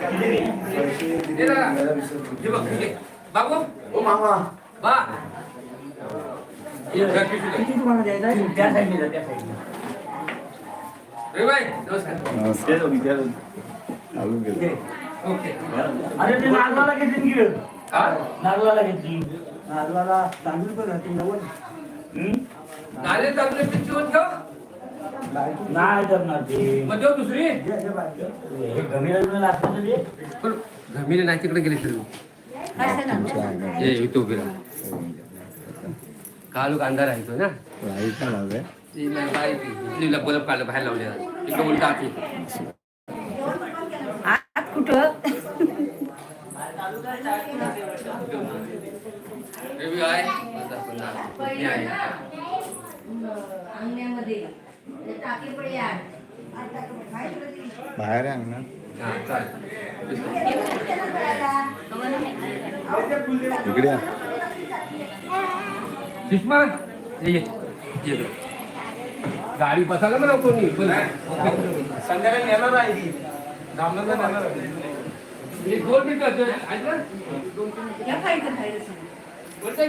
खाते कुठे आहे खाते बोलवतं ना. बाबू. ओ मामा. बा. किती तुम्हाला द्यायचा आहे? त्या साईडने त्या साईडने. भाई नमस्कार. नमस्कार. अजून गेलो. ओके. अरे ते नागवाला घेतली की हा? नागवाला घेतली तांदूळ पण घातली नव्वद. हम्म? नाले चांगले होत ठेव. नाही ते. मग देऊ दुसरी? हे गमीला बिमीला पण घमीले नाही तिकडे गेले ना. ए इथं उभी राहा. कालू अंधार आहे तो ना नाही ती बल्ब काढलं बाहेर लावले इकडे उलटा आत आहे. आत कुठं? आहे. मी अंगण्यामध्ये. बाहेर आहे ना. हा चालेल. इकडे या. सुषमा. गाडी बसायला म्हणा कोणी पण संध्याकाळी नेणार आहे ती. दामनंतर नेणार एक दोन मिनिटं ऐकलं दोन बोलताय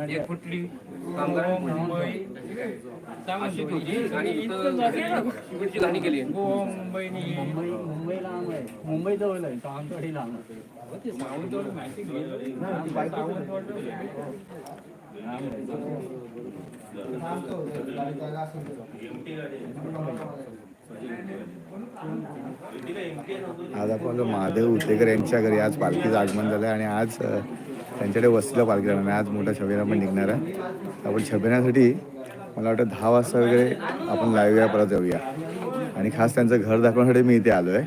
एक फुटली मुंबई. अशी होती आणि इथं सिमेंटची घाणी केली मुंबई मुंबई लांब आहे. मुंबई जवळ आहे. सावंतवाडी लांब आहे. आज आपण महादेव उतेकर यांच्या घरी आज पालखीचं आगमन झालं आणि आज त्यांच्याकडे वस्तीला पालखी जाणार आज मोठा छबिना पण निघणार आहे. आपण छबिन्यासाठी मला वाटतं दहा वाजता वगैरे आपण लाईव्ह या परत जाऊया. आणि खास त्यांचं घर दाखवण्यासाठी मी इथे आलो आहे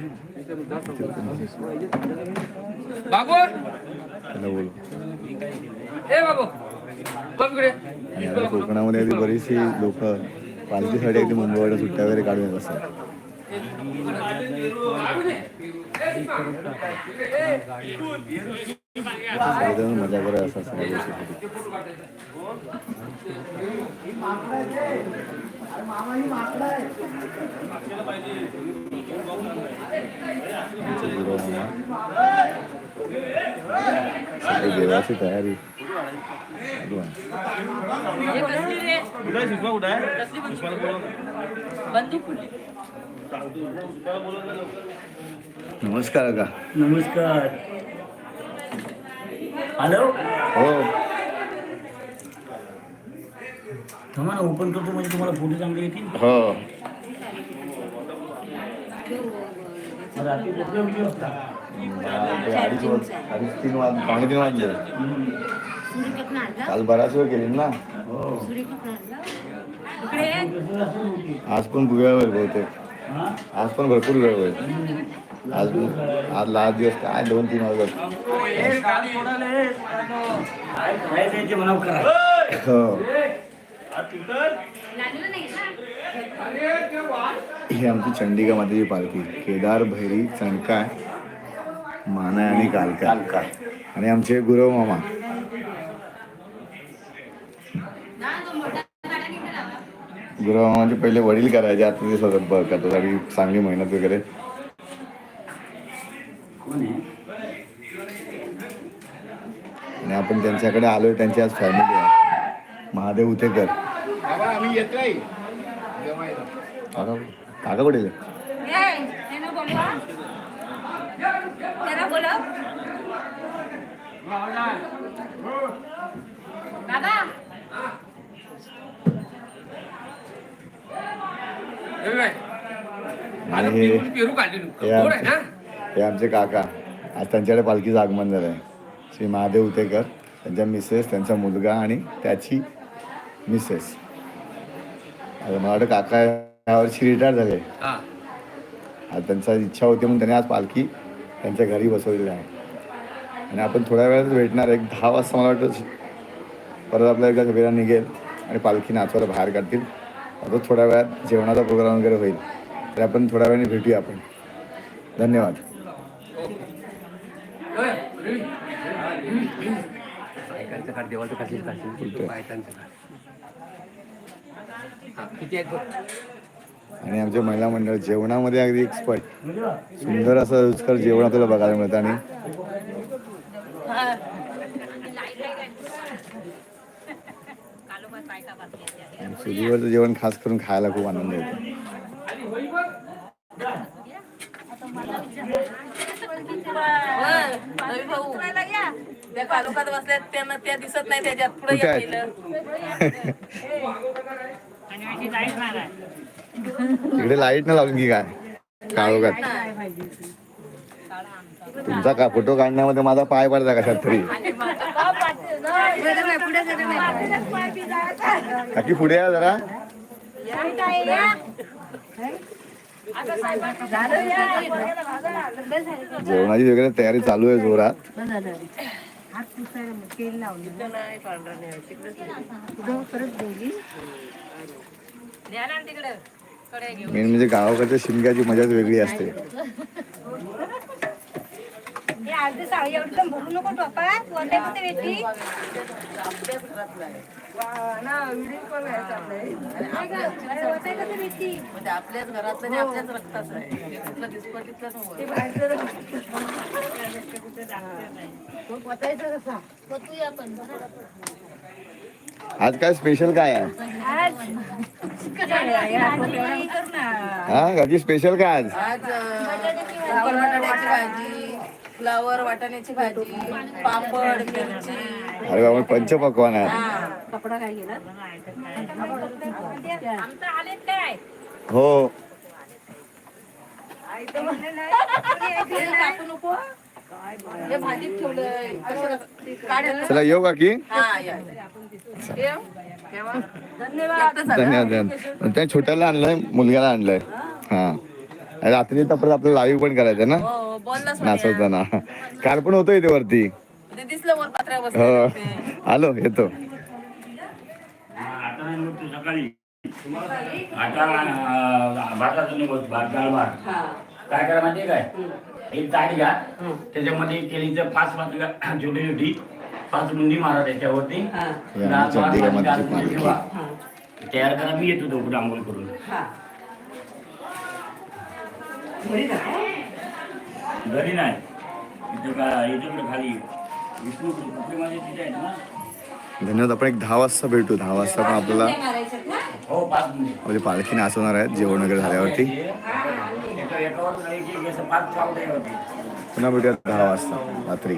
आणि आता कोकणामध्ये अगदी बरीचशी लोक पालखीसाठी अगदी मुंबईकडे सुट्ट्या वगैरे काढून येत असतात. मजा मामा. सगळी देवाची तयारी. नमस्कार का नमस्कार हॅलो? हो. ना ओपन करतो म्हणजे तुम्हाला फोटो चांगले येतील? हो. रात्री झोपले किती वाजता ते अडीच वाज अडीच तीन वाज पावणे तीन वाजले. काल बराच वेळ केली ना. इकडे ये. आज पण वेळ होईल बहुतेक. हा? आज पण भरपूर वेळ होईल आज आज लास्ट दिवस काय दोन तीन वाजत. हो. ही आमची चंडिका मातेची पालखी. केदार भैरी चणकाय मानाय आणि कालका आणि आमचे गुरव मामा. गुरव मामाचे पहिले वडील करायचे आता ते स्वतः ब- करतात. आणि चांगली मेहनत वगैरे. आणि आपण त्यांच्याकडे आलोय त्यांची आज फॅमिली आहे. महादेव उतेकर काका कुठे आणि हे पेरू काढली हे आमचे काका. आज त्यांच्याकडे पालखीचं आगमन झालं आहे. श्री महादेव उतेकर त्यांच्या मिसेस त्यांचा मुलगा आणि त्याची मिसेस. आता मला वाटतं काका यावर्षी रिटायर झाले. आज त्यांचा इच्छा होती म्हणून त्यांनी आज पालखी त्यांच्या घरी बसवलेली आहे. आणि आपण थोड्या वेळात भेटणार. एक दहा वाजता मला वाटतं परत आपल्या एकदा सगळ्या निघेल आणि पालखी नाचवायला बाहेर काढतील. आता थोड्या वेळात जेवणाचा प्रोग्राम वगैरे होईल. तर आपण थोड्या वेळाने भेटूया आपण. धन्यवाद. देवाचं काढशील किती आहेत आणि आमच्या महिला मंडळ जेवणामध्ये अगदी एक्सपर्ट सुंदर असं रुचकर जेवण आपल्याला बघायला मिळतं आणि कालोबात चुलीवरचं जेवण खास करून खायला खूप आनंद येतो. भाऊ. त्या बसल्यात त्यांना त्या दिसत नाही त्याच्यात पुढे इकडे लाइट न लावून की काय? काळोखात. तुमचा का फोटो काढण्यामध्ये माझा पाय पडता कशात तरी? काकी पुढे या जरा. जेवणाची वगैरे तयारी चालू आहे जोरात. मेन म्हणजे गावाकडच्या शिमग्याची मजाच वेगळी असते. भरू नको म्हणजे आपल्याच घरातलं आणि आपल्याच रक्ताचं आहे. ते कुठलं दिसपट तिथलं आज काय स्पेशल काय आहे? हा काकी स्पेशल काय आज? भाजी. फ्लावर वाटाण्याची भाजी पापड मिरची. अरे बाबा पंचपक्वान आहे. हा कपडा काय गेला आमचं आलेत काय हो. तेल टाकू नको. हे भाजीत ठेवलंय. कशाला काढायला चला येऊ काकी हा या ठेव. ठेवा. धन्यवाद. धन्यवाद धन्यवाद. त्या छोट्याला आणलंय मुलग्याला आणलंय. हा. रात्री तर परत आपल्याला लाईव्ह पण करायचं ना? हो बोललास नाचवताना. काल पण होतो इथे वरती. हो. आलो येतो. काय करा माहितीये काय? एक ताट घ्या. त्याच्यामध्ये केळीचं पाच पाच छोटी छोटी पाच मुंडी मारा त्याच्यावरती. हे. तयार करा मी येतो तो आंघोळ करून. घरी नाही. इथं का याच्याकडे खाली. विष्णू कुठे तिथे आहेत ना? धन्यवाद आपण एक दहा वाजता भेटू. दहा वाजता पण आपल्याला हो पाच मुंडी आपली पालखी नाचवणार आहेत जेवण वगैरे झाल्यावरती. पुन्हा भेटूया दहा वाजता रात्री.